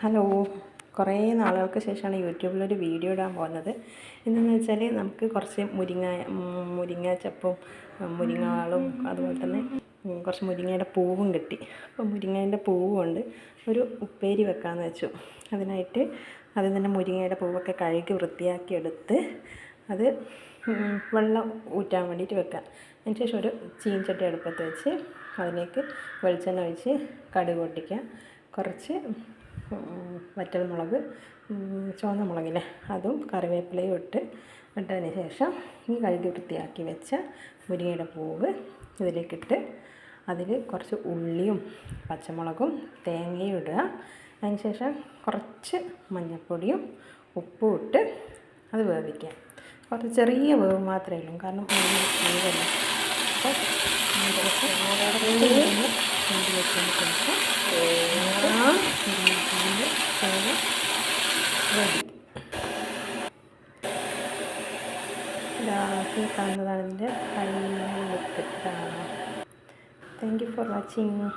Hello. കുറേ നാളുകൾക്ക് ശേഷമാണ് യൂട്യൂബിലൊരു വീഡിയോ ഇടാൻ പോകുന്നത്. എന്തെന്ന് വെച്ചാൽ നമുക്ക് കുറച്ച് മുരിങ്ങ മുരിങ്ങ ചപ്പും മുരിങ്ങാളും അതുപോലെ തന്നെ കുറച്ച് മുരിങ്ങയുടെ പൂവും കിട്ടി. അപ്പോൾ മുരിങ്ങേന്റെ പൂവ് ഒരു ഉപ്പേരി വെക്കാമെന്ന് വെച്ചു. അതിനായിട്ട് അതിൽ തന്നെ മുരിങ്ങയുടെ പൂവൊക്കെ കഴുകി വൃത്തിയാക്കി എടുത്ത് അത് വെള്ളം ഊറ്റാൻ വേണ്ടിയിട്ട് വെക്കാം. അതിന് ശേഷം ഒരു ചീൻചട്ടി അടുപ്പത്ത് വെച്ച് അതിലേക്ക് വെളിച്ചെണ്ണ ഒഴിച്ച് കടുക് പൊട്ടിക്കുക. കുറച്ച് വറ്റൽമുളക് ചുവന്ന മുളകില്ലേ അതും കറിവേപ്പിലയും ഇട്ട് ഇട്ടതിന് ശേഷം ഈ കഴുകി വൃത്തിയാക്കി വെച്ച മുരിങ്ങയുടെ പൂവ് ഇതിലേക്കിട്ട് അതിൽ കുറച്ച് ഉള്ളിയും പച്ചമുളകും തേങ്ങയും ഇടുക. അതിന് ശേഷം കുറച്ച് മഞ്ഞൾപ്പൊടിയും ഉപ്പും ഇട്ട് അത് വേവിക്കുക. കുറച്ച് ചെറിയ വേവ് മാത്രമേ ഉള്ളൂ കാരണം വേവല്ല അപ്പോൾ വെച്ചതിന് ശേഷം തേങ്ങ റെഡി. ഇതാക്കി കാണുന്നതാണ് എന്റെ final look thank you for watching